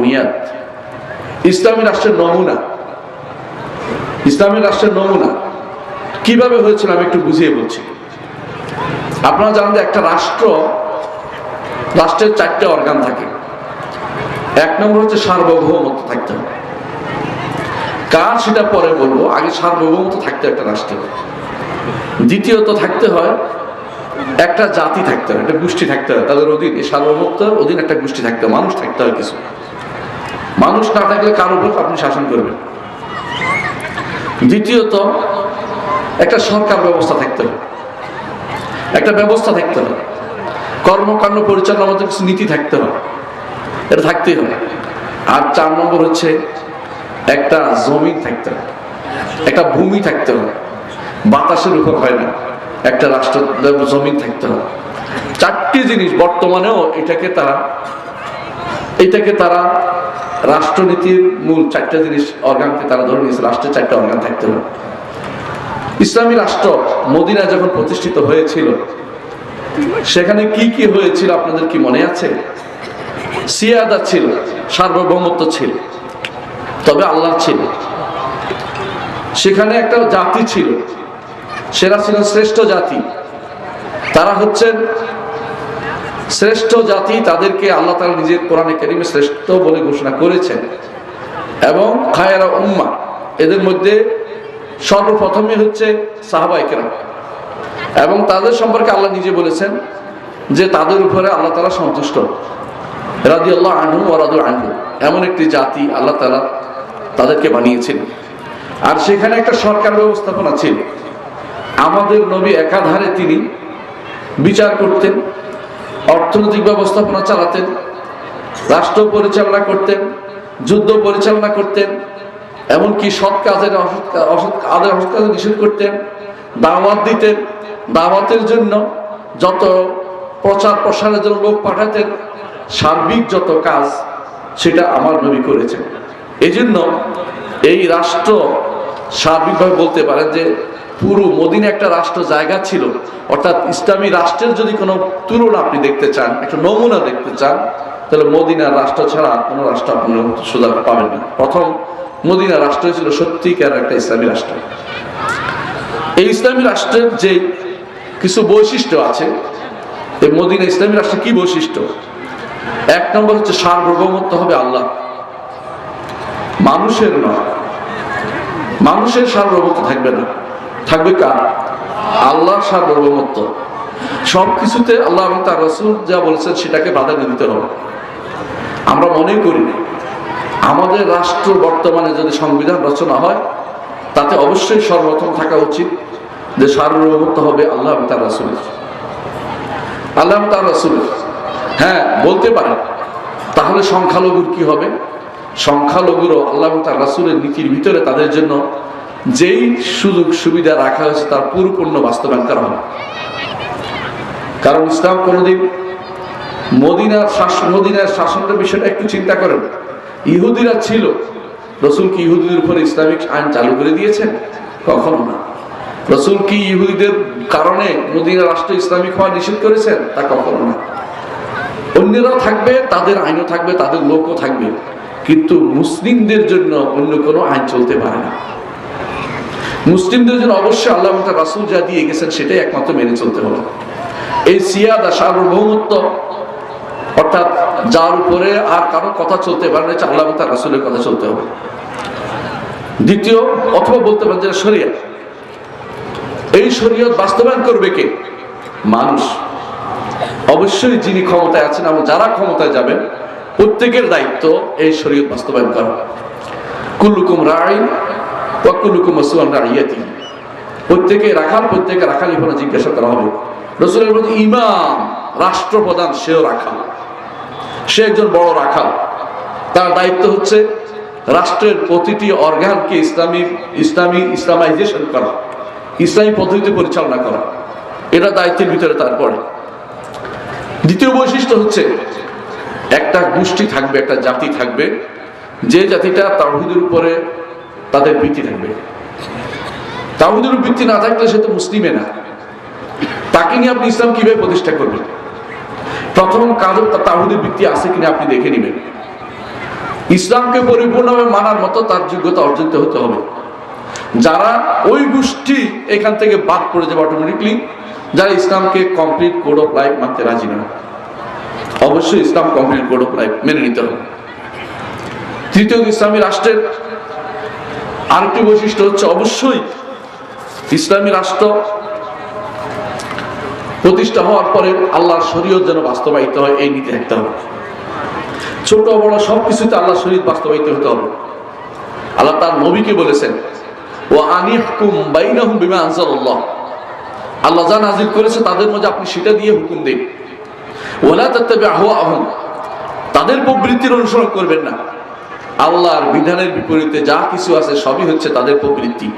বুনিয়াদ। ইসলামী রাষ্ট্রের নমুনা। ইসলামী রাষ্ট্রের নমুনা। কীভাবে হয়েছিল আমি একটু বুঝিয়ে বলছি। আপনারা জানেন যে একটা রাষ্ট্র, রাষ্ট্রের চারটে অর্গান থাকে। এক নম্বর হচ্ছে সার্বভৌমত্ব থাকতে হবে। কার সেটা পরে বলব? আগে সার্বভৌমত্ব থাকতে একটা রাষ্ট্রের দ্বিতীয়ত থাকতে হয়, একটা জাতি থাকতে হয়, একটা গোষ্ঠী থাকতে হয়, তাদের অধীন। এই সার্বভৌমত্বের অধীন একটা গোষ্ঠী থাকতে হয়, মানুষ থাকতে হয় কিছু। মানুষ না থাকলে কার উপর আপনি শাসন করবেন? দ্বিতীয়ত, একটা সরকার ব্যবস্থা থাকতে হবে। একটা ব্যবস্থা থাকতে হবে। কর্মকাণ্ড পরিচালনা আমাদের কিছু নীতি থাকতে হবে। এটা থাকতেই হবে। আর চার নম্বর হচ্ছে, একটা জমি থাকতে হবে। একটা ভূমি থাকতে হবে। বাতাসের উপর হয় না। একটা রাষ্ট্র জমিন থাকতে হবে। চারটি জিনিস বর্তমানেও এটাকে তারা এটাকে তারা রাষ্ট্রনীতির মূল চারটা জিনিস অর্গানকে তারা ধরে নিয়েছে, রাষ্ট্রের চারটা অর্গান থাকতে হবে। ইসলামী রাষ্ট্র মদিনা যখন প্রতিষ্ঠিত হয়েছিল, সেখানে কি কি হয়েছিল আপনাদের কি মনে আছে? সিয়াদা ছিল, সার্বভৌমত্ব ছিল, তবে আল্লাহ ছিল। সেখানে একটা জাতি ছিল, সেরা ছিলেন শ্রেষ্ঠ জাতি। তারা হচ্ছেন শ্রেষ্ঠ জাতি তাদেরকে আল্লাহ তালা নিজের কোরআনে কেরিমে শ্রেষ্ঠ বলে ঘোষণা করেছেন। এবং খায়রা উম্মা, এদের মধ্যে সর্বপ্রথমে হচ্ছে সাহাবাইকেরা এবং তাদের সম্পর্কে আল্লাহ নিজে বলেছেন যে তাদের উপরে আল্লাহ তালা সন্তুষ্ট। রাজি আল্লাহ আনহু ওরাদু আনহু, এমন একটি জাতি আল্লাহ তালা তাদেরকে বানিয়েছেন। আর সেখানে একটা সরকার ব্যবস্থাপনা ছিল। আমাদের নবী একাধারে তিনি বিচার করতেন অর্থনৈতিক ব্যবস্থাপনা চালাতেন, রাষ্ট্র পরিচালনা করতেন, যুদ্ধ পরিচালনা করতেন, এমনকি সৎ কাজের অসৎ আদের অসৎ কাজে নিষেধ করতেন, দাওয়াত দিতেন। দাওয়াতের জন্য যত প্রচার প্রসারের জন্য লোক পাঠাতেন, সার্বিক যত কাজ সেটা আমার নবী করেছেন। এই জন্য এই রাষ্ট্র সার্বিকভাবে বলতে পারেন যে পুরো মদিনা একটা রাষ্ট্র জায়গা ছিল। অর্থাৎ ইসলামী রাষ্ট্রের যদি কোনো তুলনা আপনি দেখতে চান, একটা নমুনা দেখতে চান, তাহলে মদিনার রাষ্ট্র ছাড়া কোনো রাষ্ট্র আপনি সোজা পাবেন না। প্রথম মদিনা রাষ্ট্র ছিল সত্যিকার একটা ইসলামী রাষ্ট্র। এই ইসলামী রাষ্ট্রের যে কিছু বৈশিষ্ট্য আছে, এই মদিনা ইসলামী রাষ্ট্রের কি বৈশিষ্ট্য? এক নম্বর হচ্ছে সার্বভৌমত্ব হবে আল্লাহ। মানুষের নয়। মানুষের সার্বভৌমত্ব থাকবে না। থাকবে কার? আল্লাহর সার্বভৌমত্ব। সব কিছুতে আল্লাহ এবং তার রসুল যা বলেছেন সেটাকে প্রাধান্য দিতে হবে। আমরা মনে করি আমাদের রাষ্ট্র বর্তমানে যদি সংবিধান রচনা হয়, তাতে অবশ্যই সর্বপ্রথম থাকা উচিত যে সার্বভৌমত্ব হবে আল্লাহ এবং তার রসুলের। আল্লাহ তার রসুলের। হ্যাঁ বলতে পারেন। তাহলে সংখ্যালঘুর কি হবে? সংখ্যালঘুরও আল্লাহ তার রাসুলের নীতির ভিতরে তাদের জন্য যেই সুযোগ সুবিধা রাখা হয়েছে তার পরিপূর্ণ বাস্তবায়ন করা হবে কারণ ইসলাম কোনোদিন মদিনার শাসন মদিনার শাসনের বিষয়টা একটু চিন্তা করেন। ইহুদিরা ছিল। রসুল কি ইহুদিদের উপরে ইসলামিক আইন চালু করে দিয়েছেন? কখনো না। রসুল কি ইহুদিদের কারণে মদিনা রাষ্ট্র ইসলামিক হওয়া নিষেধ করেছেন? তা কখনো না। অন্যরাও থাকবে, তাদের আইনও থাকবে, তাদের লোকও থাকবে। কিন্তু মুসলিমদের জন্য অন্য কোনো আইন চলতে পারে না। মুসলিমদের জন্য অবশ্যই আল্লাহ রাসুল যা দিয়ে গেছেন সেটাই একমাত্র মেনে চলতে হবে এই সিয়াদা সার্বভৌমত্ব অর্থাৎ যার উপরে আর কারও কথা চলতে পারে না আল্লাহ রাসুলের কথা চলতে হবে। দ্বিতীয়, অথবা বলতে পারেন যেটা শরিয়ত। এই শরীয়ত বাস্তবায়ন করবে কে? মানুষ। অবশ্যই যিনি ক্ষমতায় আছেন এবং যারা ক্ষমতায় যাবেন, প্রত্যেকের দায়িত্ব এই শরীয়ত বাস্তবায়ন করা। কুল্লুকুম রাই বা কুল্লুকুম মাসুয়ান রাইয়াতি। প্রত্যেকে রাখাল, প্রত্যেকে রাখালি হলে জিজ্ঞাসা করা হবে। রসুলের মধ্যে ইমাম, রাষ্ট্রপ্রধান, সেও রাখাল। সে একজন বড় রাখাল। তার দায়িত্ব হচ্ছে রাষ্ট্রের প্রতিটি অর্গানকে ইসলামী ইসলামী ইসলামাইজেশন করা, ইসলামী পদ্ধতিতে পরিচালনা করা। এটা দায়িত্বের ভিতরে তারপরে দ্বিতীয় বৈশিষ্ট্য হচ্ছে, একটা গোষ্ঠী থাকবে, একটা জাতি থাকবে। যে জাতিটা তাহিদের উপরে তাদের বৃত্তি থাকবে। তাহিদের বৃত্তি না থাকলে সে তো মুসলিমে না। তাকে নিয়ে আপনি ইসলাম কীভাবে প্রতিষ্ঠা করবেন? প্রথম কাজ তাহিদের ভিত্তি আছে কিনা আপনি দেখে নেবেন। ইসলামকে পরিপূর্ণভাবে মানার মতো তার যোগ্যতা অর্জিত হতে হবে। যারা ওই গোষ্ঠী এখান থেকে বাদ পড়ে যাবে অটোমেটিকলি যারা ইসলামকে কমপ্লিট কোড অফ লাইফ মানতে রাজি না, অবশ্যই Islam complete code of life মেনে নিতে হবে। তৃতীয় ইসলামী রাষ্ট্রের আরেকটি বৈশিষ্ট্য হচ্ছে অবশ্যই ইসলামী রাষ্ট্র প্রতিষ্ঠা হওয়ার পরে আল্লাহর শরীয়ত যেন বাস্তবায়িত হয়, এই নীতি থাকতে হবে। ছোট বড় সবকিছুতে আল্লাহ শরীর বাস্তবায়িত হতে হবে। আল্লাহ তার নবীকে বলেছেন ও আনিহকুম বাইনাহুম বিমা আনজালাল্লাহ। আল্লাহ যা নাজিল করেছে তাদের মধ্যে আপনি সেটা দিয়ে হুকুম দিন। ওলা তাদের প্রবৃত্তির অনুসরণ করবেন না। আল্লাহর বিধানের বিপরীতে যা কিছু আছে সবই হচ্ছে তাদের প্রবৃত্তি।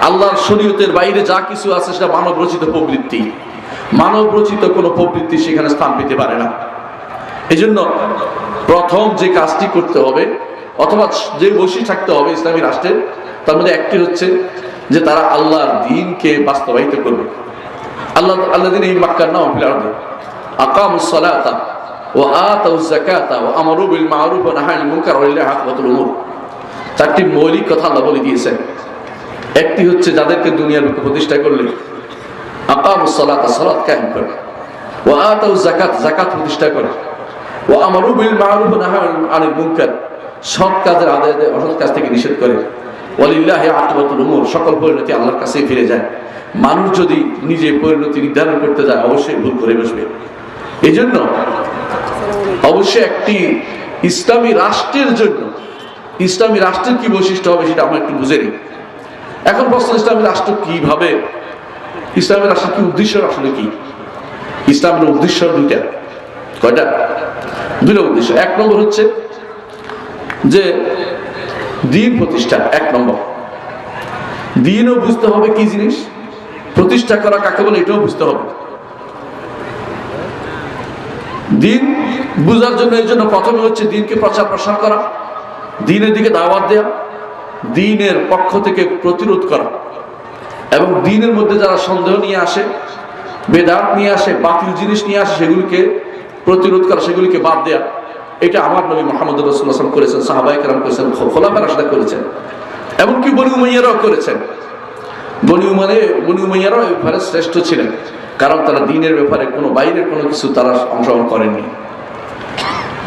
আল্লাহর শরীয়তের বাইরে যা কিছু আছে সেটা মানব রচিত প্রবৃত্তি। মানব রচিত কোনো প্রবৃত্তি সেখানে স্থান পেতে পারে না। এই জন্য প্রথম যে কাজটি করতে হবে, অথবা যে বৈশিষ্ট্য থাকতে হবে ইসলামী রাষ্ট্রের, তার মধ্যে একটি হচ্ছে যে তারা আল্লাহর দিনকে বাস্তবায়িত করবে। আল্লাহ আল্লাহ দিন এই মাক্কার নাম ফিল আরদে আকামুস সালাতা ও আতাউজ যাকাতা ও আমারু বিল মারুফ ওয়া নাহাই আনিল মুনকার ওয়া লিল্লাহি আকিবাতুল চারটি মৌলিক কথা আল্লাহ বলে দিয়েছেন। একটি হচ্ছে যাদেরকে দুনিয়ার বুকে প্রতিষ্ঠা করলে আকামুস সালাতা, সালাত কায়েম করে। ও আতাউজ যাকাত যাকাত প্রতিষ্ঠা করে। ও আমারু বিল মারুফ ওয়া নাহাই আনিল মুনকার, সৎ কাজের আদায় দেয়, অসৎ কাজ থেকে নিষেধ করে। ওয়ালিল্লাহি আকিবাতুল উমুর, সকল পরিণতি আল্লাহর কাছেই ফিরে যায়। মানুষ যদি নিজে পরিণতি নির্ধারণ করতে যায়, অবশ্যই ভুল করে বসবে। এই জন্য অবশ্যই একটি ইসলামী রাষ্ট্রের জন্য। ইসলামী রাষ্ট্রের কি বৈশিষ্ট্য হবে সেটা আমরা একটু বুঝে নিই। এখন প্রশ্ন, ইসলামী রাষ্ট্র কীভাবে? ইসলামী রাষ্ট্রের কি উদ্দেশ্য আসলে কি? ইসলামের উদ্দেশ্য দুইটা। কয়টা? দুইটা উদ্দেশ্য। এক নম্বর হচ্ছে যে দিন প্রতিষ্ঠা, এক নম্বর। দিনও বুঝতে হবে কি জিনিস? প্রতিষ্ঠা করা কাকে বলে? এটাও বুঝতে হবে। দিন বুঝার জন্য, এর জন্য প্রথমে হচ্ছে দিনকে প্রচার প্রসার করা, দিনের দিকে দাওয়াত দেওয়া দিনের পক্ষ থেকে প্রতিরোধ করা। এবং দিনের মধ্যে যারা সন্দেহ নিয়ে আসে, বেদাত নিয়ে আসে, বাতিল জিনিস নিয়ে আসে, সেগুলিকে প্রতিরোধ করা, সেগুলিকে বাদ দেয়া, এটা আমার নবী মোহাম্মদ রসুল্লাহাম করেছেন সাহাবাই কালাম করেছেন খোলাফার আসলে করেছেন। এমনকি বনি উমাইয়ারাও করেছেন। বনি উমানে বনি উমাইয়ারাও এই ব্যাপারে শ্রেষ্ঠ ছিলেন। কারণ তারা দিনের ব্যাপারে কোনো, বাইরের কোনো কিছু তারা অংশগ্রহণ করেননি।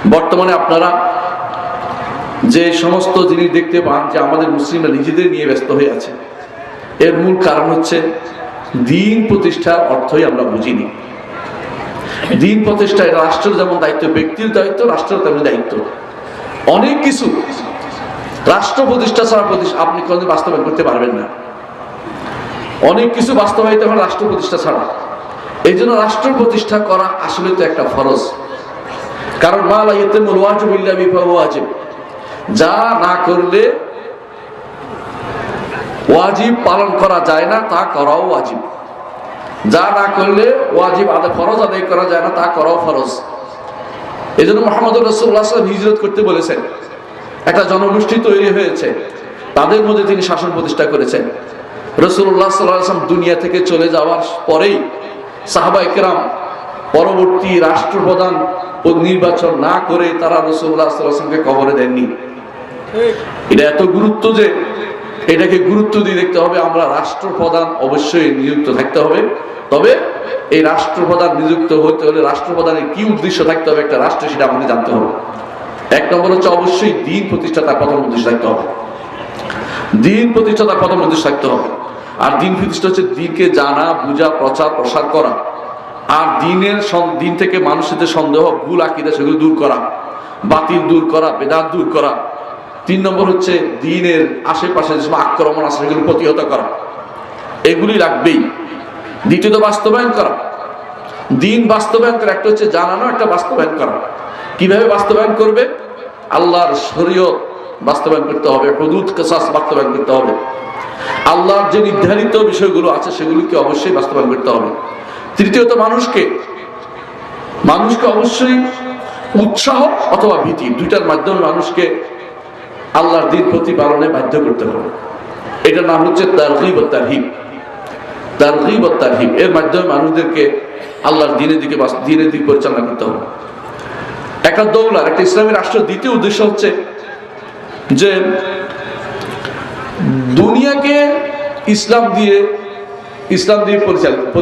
বর্তমানে আপনারা যে সমস্ত জিনিস দেখতে পান যে আমাদের মুসলিমরা নিজেদের নিয়ে ব্যস্ত হয়ে আছে, এর মূল কারণ হচ্ছে দিন প্রতিষ্ঠার অর্থই আমরা বুঝিনি। দিন প্রতিষ্ঠায় রাষ্ট্রের যেমন দায়িত্ব, ব্যক্তির দায়িত্ব, রাষ্ট্রের তেমন দায়িত্ব। অনেক কিছু রাষ্ট্র প্রতিষ্ঠা ছাড়া প্রতিষ্ঠা আপনি কোনোদিন বাস্তবায়ন করতে পারবেন না। অনেক কিছু বাস্তবায়িত হয় রাষ্ট্র প্রতিষ্ঠা ছাড়া। এই জন্য রাষ্ট্র প্রতিষ্ঠা করা আসলে তো একটা ফরজ। কারণ মা বিফা ওয়াজিব। যা না করলে ওয়াজিব পালন করা যায় না, তা করাও ওয়াজিব। যা না করলে ওয়াজিব আদায় ফরজ, আদায় করা যায় না, তা করাও ফরজ। এই জন্য মোহাম্মদ রসুল্লাহ হিজরত করতে বলেছেন, একটা জনগোষ্ঠী তৈরি হয়েছে। তাদের মধ্যে তিনি শাসন প্রতিষ্ঠা করেছেন। রসুল্লাহ সাল্লাম দুনিয়া থেকে চলে যাওয়ার পরেই সাহাবা ইকরাম পরবর্তী রাষ্ট্রপ্রধান নির্বাচন না করে তারা রসুল্লাহ সাল্লামকে কবরে দেননি। এটা এত গুরুত্ব যে এটাকে গুরুত্ব দিয়ে দেখতে হবে, আমরা রাষ্ট্রপ্রধান অবশ্যই নিযুক্ত থাকতে হবে। তবে এই রাষ্ট্রপ্রধান নিযুক্ত হতে হলে রাষ্ট্রপ্রধানের কি উদ্দেশ্য থাকতে হবে একটা রাষ্ট্র সেটা আমাকে জানতে হবে। এক নম্বর হচ্ছে অবশ্যই দিন প্রতিষ্ঠা তার প্রথম উদ্দেশ্য থাকতে হবে। দিন প্রতিষ্ঠা তার প্রথম উদ্দেশ্য থাকতে হবে। আর দিন প্রতিষ্ঠা হচ্ছে দিনকে জানা, বুঝা, প্রচার, প্রসার করা। আর দিনের দিন থেকে মানুষের যে সন্দেহ, ভুল আকিদা সেগুলো দূর করা, বাতিল দূর করা, বেদাত দূর করা। তিন নম্বর হচ্ছে দিনের আশেপাশে যে আক্রমণ আছে সেগুলো প্রতিহত করা। এগুলি লাগবেই। দ্বিতীয়ত বাস্তবায়ন করা। দিন বাস্তবায়ন করা, একটা হচ্ছে জানানো, একটা বাস্তবায়ন করা। কীভাবে বাস্তবায়ন করবে? আল্লাহর শরীয়ত বাস্তবায়ন করতে হবে, হদুদ, কেসাস বাস্তবায়ন করতে হবে। আল্লাহর যে নির্ধারিত বিষয়গুলো আছে সেগুলিকে অবশ্যই বাস্তবায়ন করতে হবে। তৃতীয়ত মানুষকে মানুষকে অবশ্যই উৎসাহ অথবা ভীতি, দুইটার মাধ্যমে মানুষকে আল্লাহর দিন প্রতিপালনে বাধ্য করতে হবে। এটার নাম হচ্ছে তারহিব ও তারহিব তারহিব ও তারহিব এর মাধ্যমে মানুষদেরকে আল্লাহর দিনের দিকে দিনের দিকে পরিচালনা করতে হবে। একটা দৌলার, একটা ইসলামী রাষ্ট্রের দ্বিতীয় উদ্দেশ্য হচ্ছে যে দুনিয়াকে ইসলাম দিয়ে ইসলাম দিয়ে পরিচালিত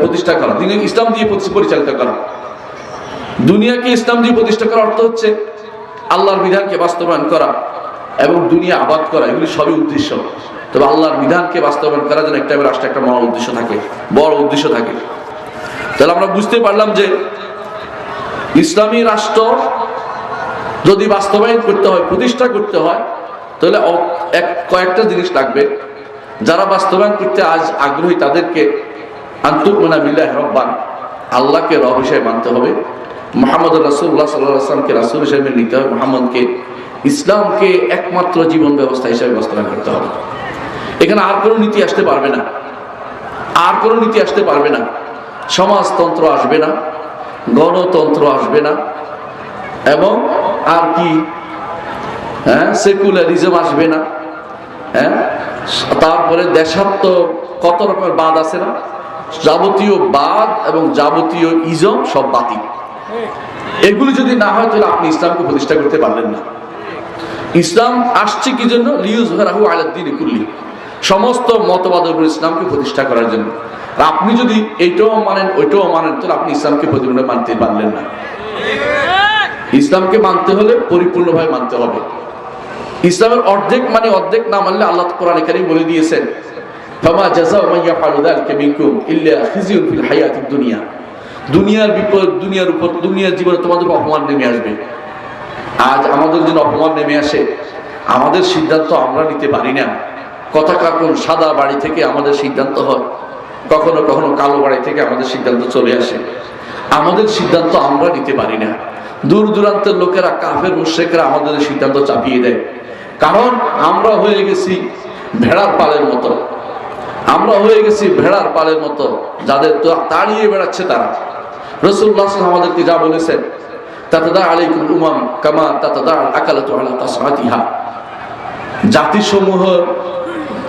প্রতিষ্ঠা করা। তিনি ইসলাম দিয়ে পরি- পরিচালিত করা। দুনিয়াকে ইসলাম দিয়ে প্রতিষ্ঠা করার অর্থ হচ্ছে আল্লাহর বিধানকে বাস্তবায়ন করা এবং দুনিয়া আবাদ করা। এগুলি সবই উদ্দেশ্য। তবে আল্লাহর বিধানকে বাস্তবায়ন করার জন্য একটা রাষ্ট্রে একটা মহা উদ্দেশ্য থাকে, বড় উদ্দেশ্য থাকে। তাহলে আমরা বুঝতে পারলাম যে ইসলামী রাষ্ট্র যদি বাস্তবায়ন করতে হয়, প্রতিষ্ঠা করতে হয় তাহলে এক কয়েকটা জিনিস লাগবে। যারা বাস্তবায়ন করতে আজ আগ্রহী, তাদেরকে আন্তর্মনা বিল্লাহ রব্বান, আল্লাহকে রব হিসেবে মানতে হবে। মোহাম্মদ রাসুল্লাহ সাল্লামকে রাসুল হিসেবে নিতে হবে। মোহাম্মদকে, ইসলামকে একমাত্র জীবন ব্যবস্থা হিসেবে বাস্তবায়ন করতে হবে। এখানে আর কোনো নীতি আসতে পারবে না। আর কোনো নীতি আসতে পারবে না। সমাজতন্ত্র আসবে না। গণতন্ত্র আসবে না। এবং আর কি হ্যাঁ সেকুলারিজম আসবে না। হ্যাঁ তারপরে দেশাত্ম কত রকমের বাদ আছে না? যাবতীয় বাদ এবং যাবতীয় ইজম সব বাতিল। এগুলি যদি না হয়, তাহলে আপনি ইসলামকে প্রতিষ্ঠা করতে পারলেন না। ইসলাম আসছে কি জন্য? লিউজ রাহু আলাদ্দিন কুল্লি। সমস্ত মতবাদের উপর ইসলামকে প্রতিষ্ঠা করার জন্য। আর আপনি যদি এইটাও মানেন, ওইটাও মানেন, তাহলে আপনি ইসলামকে প্রতিপূর্ণ মানতে পারলেন না। ইসলামকে মানতে হলে পরিপূর্ণভাবে মানতে হবে। ইসলামের অর্ধেক মানে অর্ধেক না মানলে আল্লাহ কোরআন কারীম বলে দিয়েছেন, ফামা জাযাউ মান ইয়াফআলু যালিকা মিনকুম ইল্লা খিজিয়ুন ফিল হায়াতিদ দুনিয়া। দুনিয়ার বিপদ দুনিয়ার উপর, দুনিয়ার জীবনে তোমাদের অপমান নেমে আসবে। আজ আমাদের জন্য অপমান নেমে আসে। আমাদের সিদ্ধান্ত আমরা নিতে পারি না। কথা কখন সাদা বাড়ি থেকে আমাদের সিদ্ধান্ত হয়? কখনো কখনো কালো বাড়ি থেকে আমাদের সিদ্ধান্ত চলে আসে। আমাদের সিদ্ধান্ত আমরা নিতে পারি না। দূর দূরান্তের লোকেরা, কাফের, মুশ্রেকরা আমাদের সিদ্ধান্ত চাপিয়ে দেয়। কারণ আমরা হয়ে গেছি ভেড়ার পালের মতো। আমরা হয়ে গেছি ভেড়ার পালের মতো, যাদের তাড়িয়ে বেড়াচ্ছে তারা। রসুল্লাহ আমাদেরকে যা বলেছেন উমাম কামা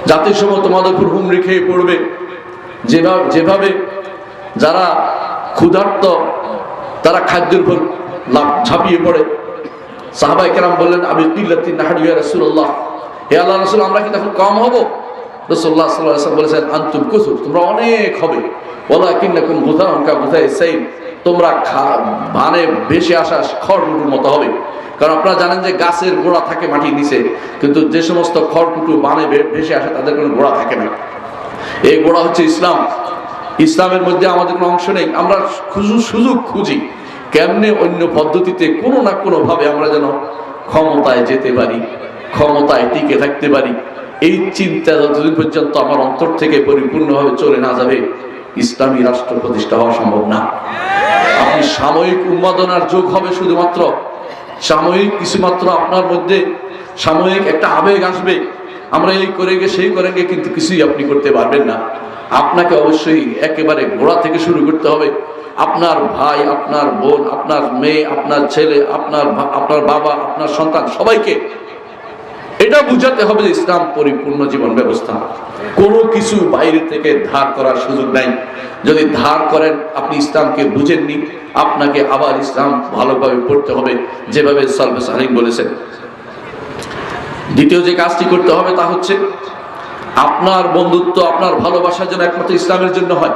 জাতিসমূহ তোমাদের খেয়ে পড়বে। যেভাবে যেভাবে যারা ক্ষুধার্ত, তারা খাদ্যের উপর লাভ ঝাঁপিয়ে পড়ে। সাহাবাই কেরাম বললেন আমি রাসূলুল্লাহ? হে আল্লাহ রাসূল, আমরা কি তখন কম হব? বলেছেন কুসুর, তোমরা অনেক হবে। তোমরা ভানে ভেসে আসা খড়কুটুর মতো হবে। কারণ আপনারা জানেন যে গাছের গোড়া থাকে মাটির নিচে, কিন্তু যে সমস্ত খড়কুটু বানে ভেসে আসে, তাদের কোনো গোড়া থাকে না। এই গোড়া হচ্ছে ইসলাম। ইসলামের মধ্যে আমাদের কোনো অংশ নেই। আমরা সুযোগ খুঁজি। কেমনে অন্য পদ্ধতিতে কোনো না কোনো ভাবে আমরা যেন ক্ষমতায় যেতে পারি, ক্ষমতায় টিকে থাকতে পারি, এই চিন্তা যতদিন পর্যন্ত আমার অন্তর থেকে পরিপূর্ণভাবে চলে না যাবে, ইসলামী রাষ্ট্র প্রতিষ্ঠা হওয়া সম্ভব না। আপনি সাময়িক উন্মাদনার যোগ হবে শুধুমাত্র, সাময়িক কিছুমাত্র আপনার মধ্যে সাময়িক একটা আবেগ আসবে, আমরা এই করে গে সেই করে গে কিন্তু কিছুই আপনি করতে পারবেন না। আপনাকে অবশ্যই একেবারে গোড়া থেকে শুরু করতে হবে আপনার ভাই, আপনার বোন, আপনার মেয়ে, আপনার ছেলে, আপনার আপনার বাবা, আপনার সন্তান, সবাইকে এটা বুঝাতে হবে যে ইসলাম পরিপূর্ণ জীবন ব্যবস্থা। কোনো কিছু বাইরে থেকে ধার করার সুযোগ নাই। যদি ধার করেন, আপনি ইসলামকে বুঝেননি, আপনাকে আবার ইসলাম ভালোভাবে পড়তে হবে, যেভাবে সালবে সালিম বলেছেন। দ্বিতীয় যে কাজটি করতে হবে তা হচ্ছে, আপনার বন্ধুত্ব, আপনার ভালোবাসা যেন একমাত্র ইসলামের জন্য হয়।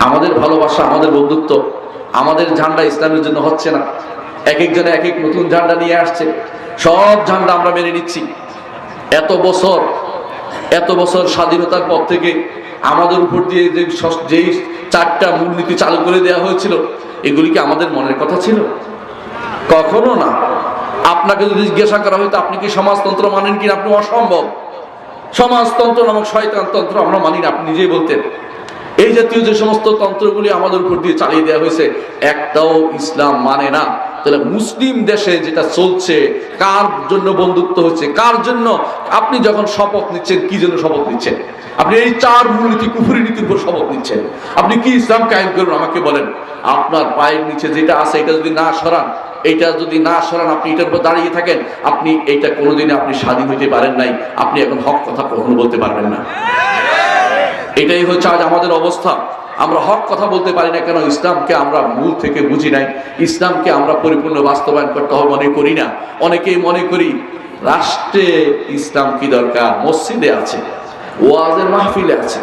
আমাদের ভালোবাসা, আমাদের বন্ধুত্ব, আমাদের ঝান্ডা ইসলামের জন্য হচ্ছে না। এক একজনে এক এক নতুন ঝান্ডা নিয়ে আসছে। সব ঝান্ডা আমরা মেনে নিচ্ছি। এত বছর এত বছর স্বাধীনতার পর থেকে আমাদের উপর দিয়ে যে যেই চারটা মূলনীতি চালু করে দেওয়া হয়েছিল, এগুলি কি আমাদের মনের কথা ছিল? কখনো না। আপনাকে যদি জিজ্ঞাসা করা হয়তো আপনি কি সমাজতন্ত্র মানেন কিনা? আপনি অসম্ভব। সমাজতন্ত্র নামক শয়তানতন্ত্র আমরা মানি না। আপনি নিজেই বলতেন। এই জাতীয় যে সমস্ত তন্ত্রগুলি আমাদের উপর দিয়ে চালিয়ে দেওয়া হয়েছে, একটাও ইসলাম মানে না। তাহলে মুসলিম দেশে যেটা চলছে, কার জন্য বন্ধুত্ব হচ্ছে, কার জন্য আপনি যখন শপথ নিচ্ছেন, কি জন্য শপথ নিচ্ছেন? আপনি এই চার মূলনীতি, কুফুরি নীতির উপর শপথ নিচ্ছেন। আপনি কি ইসলাম কায়েম করুন, আমাকে বলেন। আপনার পায়ের নিচে যেটা আছে, এটা যদি না সরান এইটা যদি না সরান, আপনি এটার উপর দাঁড়িয়ে থাকেন, আপনি এটা কোনোদিনে আপনি স্বাধীন হইতে পারেন নাই। আপনি এখন হক কথা কখনো বলতে পারবেন না। এটাই হচ্ছে আজ আমাদের অবস্থা। আমরা হক কথা বলতে পারি না কেন, ইসলামকে আমরা মূল থেকে বুঝি নাই। ইসলামকে আমরা পরিপূর্ণ বাস্তবায়ন করতে হবে মনে করি না। অনেকেই মনে করি, রাষ্ট্রে ইসলাম কি দরকার? মসজিদে আছে, ওয়াজের মাহফিলে আছে,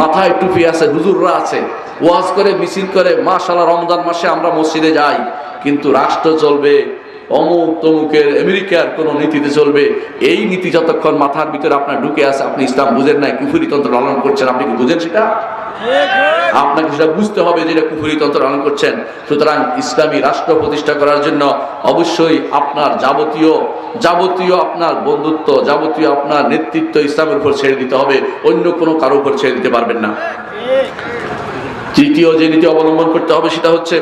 মাথায় টুপি আছে, হুজুররা আছে। ওয়াজ করে, মিছিল করে মাশাল্লাহ রমজান মাসে আমরা মসজিদে যাই, কিন্তু রাষ্ট্র চলবে অমুক তমুকের আমেরিকার কোন নীতিতে চলবে। এই নীতি যতক্ষণ মাথার ভিতরে আপনার ঢুকে আছে, আপনি ইসলাম বুঝেন নাই, কুফুরি তন্ত্র লালন করছেন, আপনি কি বুঝেন সেটা? আপনাকে সেটা বুঝতে হবে যেটা কুফুরি তন্ত্র লালন করছেন। সুতরাং ইসলামী রাষ্ট্র প্রতিষ্ঠা করার জন্য অবশ্যই আপনার যাবতীয় যাবতীয় আপনার বন্ধুত্ব, যাবতীয় আপনার নেতৃত্ব ইসলামের উপর ছেড়ে দিতে হবে। অন্য কোনো কারও উপর ছেড়ে দিতে পারবেন না। তৃতীয় যে নীতি অবলম্বন করতে হবে সেটা হচ্ছে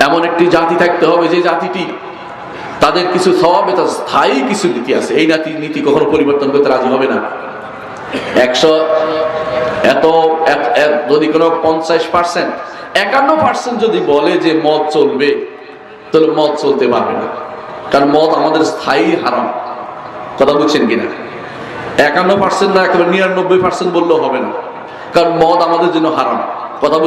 এমন একটি জাতি থাকতে হবে যে জাতিটি তাদের কিছু স্বভাব এটা স্থায়ী কিছু নীতি আছে। এই নীতি নীতি কখনো পরিবর্তন করতে রাজি হবে না। একশো এত- যদি কোনো পঞ্চাশ পার্সেন্ট, একান্ন পার্সেন্ট যদি বলে যে মদ চলবে, তাহলে মদ চলতে পারবে না। কারণ মদ আমাদের স্থায়ী হারাম। কথা বুঝছেন কিনা? একান্ন পার্সেন্ট না একেবারে নিরানব্বই পার্সেন্ট বললেও হবে না। কারণ মদ আমাদের জন্য হারাম। কথা বুঝে